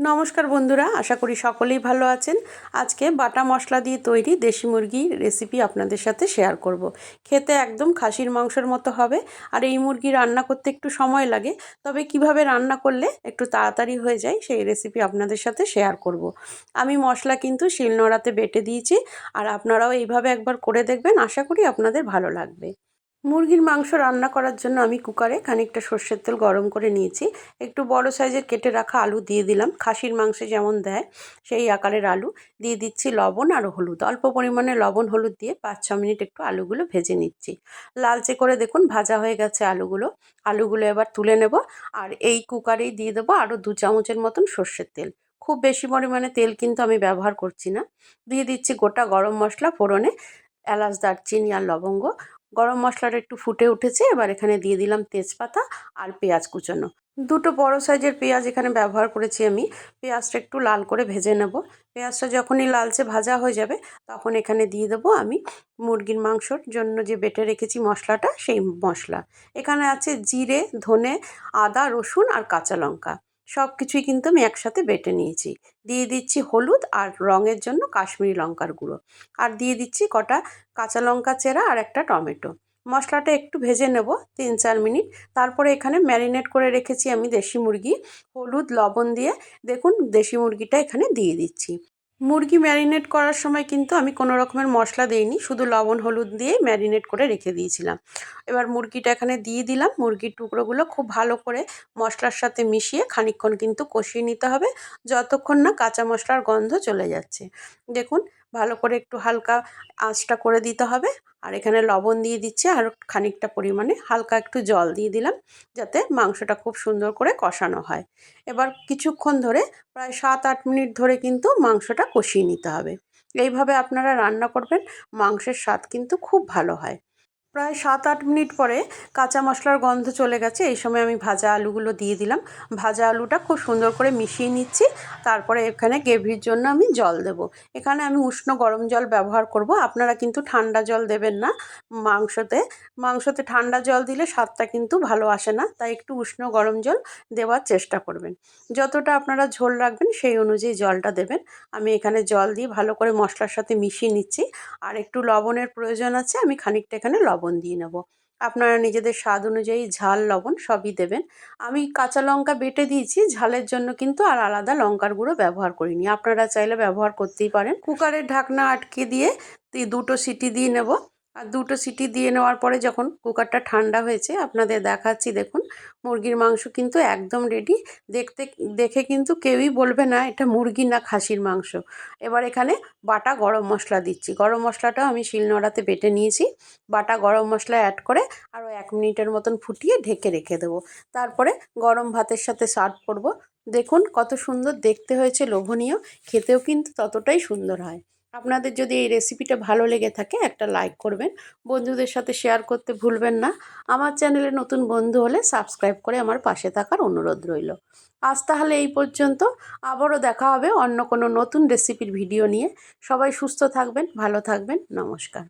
নমস্কার বন্ধুরা, আশা করি সকলেই ভালো আছেন আজকে বাটা মশলা দিয়ে তৈরি দেশি মুরগির রেসিপি আপনাদের সাথে শেয়ার করব। খেতে একদম খাসির মাংসের মতো হবে, আর এই মুরগি রান্না করতে একটু সময় লাগে, তবে কীভাবে রান্না করলে একটু তাড়াতাড়ি হয়ে যায় সেই রেসিপি আপনাদের সাথে শেয়ার করব। আমি মশলা কিন্তু শিলনোড়াতে বেটে দিয়েছি, আর আপনারাও এইভাবে একবার করে দেখবেন, আশা করি আপনাদের ভালো লাগবে মুরগির মাংস রান্না করার জন্য আমি কুকারে খানিকটা সর্ষের তেল গরম করে নিয়েছি। একটু বড় সাইজের কেটে রাখা আলু দিয়ে দিলাম। খাসির মাংসে যেমন দেয়, সেই আকারের আলু। দিয়ে দিচ্ছি লবণ আর হলুদ। অল্প পরিমাণে লবণ, হলুদ দিয়ে পাঁচ ছ মিনিট একটু আলুগুলো ভেজে নিচ্ছি। লালচে করে দেখুন ভাজা হয়ে গেছে আলুগুলো। আলুগুলো এবার তুলে নেব আর এই কুকারেই দিয়ে দেবো আরও দু চামচের মতন সর্ষের তেল। খুব বেশি পরিমাণে তেল কিন্তু আমি ব্যবহার করছি না। দিয়ে দিচ্ছি গোটা গরম মশলা, ফোড়নে এলাচ, দারচিনি আর লবঙ্গ। গরম মশলাটা একটু ফুটে উঠেছে, এবার এখানে দিয়ে দিলাম তেজপাতা আর পেঁয়াজ কুচানো। দুটো বড় সাইজের পেঁয়াজ এখানে ব্যবহার করেছি আমি। পেঁয়াজটা একটু লাল করে ভেজে নেব। পেঁয়াজটা যখনই লালচে ভাজা হয়ে যাবে, তখন এখানে দিয়ে দেবো আমি মুরগির মাংসর জন্য যে বেটে রেখেছি মশলাটা, সেই মশলা। এখানে আছে জিরে, ধনে, আদা, রসুন আর কাঁচা লঙ্কা। সব কিছুই কিন্তু আমি একসাথে বেটে নিয়েছি। দিয়ে দিচ্ছি হলুদ আর রঙের জন্য কাশ্মীরি লঙ্কার গুঁড়ো। আর দিয়ে দিচ্ছি কটা কাঁচা লঙ্কা চেরা আর একটা টমেটো। মশলাটা একটু ভেজে নেব তিন চার মিনিট। তারপরে এখানে ম্যারিনেট করে রেখেছি আমি দেশি মুরগি। হলুদ, লবণ দিয়ে দেখুন দেশি মুরগিটা এখানে দিয়ে দিচ্ছি। মুরগি ম্যারিনেট করার সময় কিন্তু আমি কোনো রকমের মশলা দিইনি, শুধু লবণ, হলুদ দিয়ে ম্যারিনেট করে রেখে দিয়েছিলাম। এবার মুরগিটা এখানে দিয়ে দিলাম। মুরগির টুকরোগুলো খুব ভালো করে মশলার সাথে মিশিয়ে খানিকক্ষণ কিন্তু কষিয়ে নিতে হবে, যতক্ষণ না কাঁচা মশলার গন্ধ চলে যাচ্ছে। দেখুন ভালো করে একটু হালকা আঁচটা করে দিতে হবে। আর এখানে লবণ দিয়ে দিচ্ছি আর খানিকটা পরিমাণে হালকা একটু জল দিয়ে দিলাম যাতে মাংসটা খুব সুন্দর করে কষানো হয়। এবার কিছুক্ষণ ধরে প্রায় সাত আট মিনিট ধরে কিন্তু মাংসটা কষিয়ে নিতে হবে। এইভাবে আপনারা রান্না করবেন, মাংসের স্বাদ কিন্তু খুব ভালো হয়। প্রায় সাত, আট মিনিট পরে কাঁচা মশলার গন্ধ চলে গেছে। এই সময় আমি ভাজা আলুগুলো দিয়ে দিলাম। ভাজা আলুটা খুব সুন্দর করে মিশিয়ে নিচ্ছি। তারপরে এখানে গ্রেভির জন্য আমি জল দেব। এখানে আমি উষ্ণ গরম জল ব্যবহার করব। আপনারা কিন্তু ঠান্ডা জল দেবেন না মাংসতে। মাংসতে ঠান্ডা জল দিলে স্বাদটা কিন্তু ভালো আসে না। তাই একটু উষ্ণ গরম জল দেওয়ার চেষ্টা করবেন। যতটা আপনারা ঝোল রাখবেন, সেই অনুযায়ী জলটা দেবেন। আমি এখানে জল দিয়ে ভালো করে মশলার সাথে মিশিয়ে নিচ্ছি। আর একটু লবণের প্রয়োজন আছে, আমি খানিকটা এখানে লবণ দিয়ে নেব। আপনারা নিজেদের স্বাদ অনুযায়ী ঝাল, লবণ সবই দেবেন। আমি কাঁচা লঙ্কা বেটে দিয়েছি, ঝালের জন্য কিন্তু আর আলাদা লঙ্কার গুঁড়ো ব্যবহার করিনি। আপনারা চাইলে ব্যবহার করতেই পারেন। কুকারের ঢাকনা আটকে দিয়ে দুটো সিটি দিয়ে নেব। আর দুটো সিটি দিয়ে নেওয়ার পরে যখন কুকারটা ঠান্ডা হয়েছে, আপনাদের দেখাচ্ছি, দেখুন, মুরগির মাংস কিন্তু একদম রেডি দেখতে, দেখে কিন্তু কেউই বলবে না, এটা মুরগি না খাসির মাংস। এবার এখানে বাটা গরম মশলা দিচ্ছি। গরম মশলাটাও আমি শিলনোড়াতে বেটে নিয়েছি। বাটা গরম মশলা অ্যাড করে আরও এক মিনিটের মতন ফুটিয়ে ঢেকে রেখে দেবো। তারপরে গরম ভাতের সাথে সার্ভ করব। দেখুন কত সুন্দর দেখতে হয়েছে, লোভনীয়। খেতেও কিন্তু ততটাই সুন্দর হয়। আপনাদের যদি এই রেসিপিটা ভালো লেগে থাকে, একটা লাইক করবেন। বন্ধুদের সাথে শেয়ার করতে ভুলবেন না। আমার চ্যানেলে নতুন বন্ধু হলে সাবস্ক্রাইব করে আমার পাশে থাকার অনুরোধ রইল। আজ তাহলে এই পর্যন্ত। আবারও দেখা হবে অন্য কোনো নতুন রেসিপির ভিডিও নিয়ে। সবাই সুস্থ থাকবেন, ভালো থাকবেন। নমস্কার।